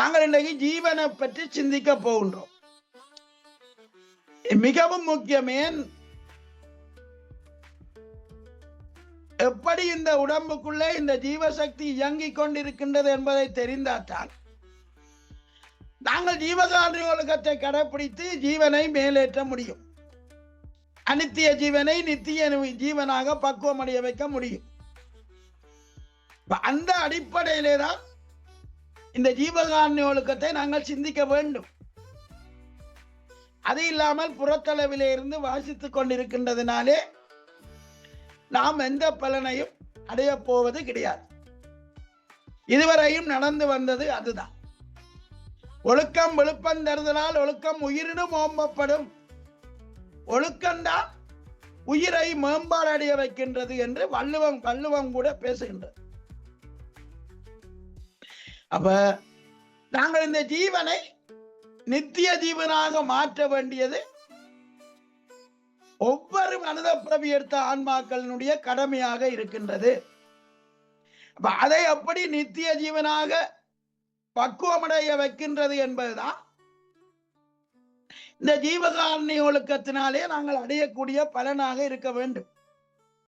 நாங்கள் இன்றைக்கு ஜீவனை பற்றி சிந்திக்க போகின்றோம். மிகவும் முக்கியமே. எப்படி இந்த உடம்புக்குள்ளே இந்த ஜீவசக்தி இயங்கிக் கொண்டிருக்கின்றது என்பதை தெரிந்தால்தான் நாங்கள் ஜீவகாரணி ஒழுக்கத்தை கடைபிடித்து ஜீவனை மேலேற்ற முடியும். அனித்திய ஜீவனை நித்திய ஜீவனாக பக்குவமடைய வைக்க முடியும். அந்த அடிப்படையிலே தான் இந்த ஜீவகாரணி ஒழுக்கத்தை நாங்கள் சிந்திக்க வேண்டும். அது இல்லாமல் புறத்தளவிலே இருந்து வாசித்துக் கொண்டிருக்கின்றதுனாலே நாம் எந்த பலனையும் அடைய போவது கிடையாது. இதுவரையும் நடந்து வந்தது அதுதான். ஒழுக்கம் விழுப்பம் தருதலால் ஒழுக்கம் உயிரினும் ஓம்பப்படும். ஒழுக்கம்தான் உயிரை மேம்பாடு அடைய வைக்கின்றது என்று வள்ளுவம் வள்ளுவம் கூட பேசுகின்றது. அப்ப நாங்கள் இந்த ஜீவனை நித்திய ஜீவனாக மாற்ற வேண்டியது ஒவ்வொரு மனித பிறவி எடுத்த ஆன்மாக்களினுடைய கடமையாக இருக்கின்றது. அப்ப அதை எப்படி நித்திய ஜீவனாக பக்குவமடைய வைக்கின்றது என்பதுதான் இந்த ஜீவகாரணி ஒழுக்கத்தினாலே நாங்கள் அடையக்கூடிய பலனாக இருக்க வேண்டும்.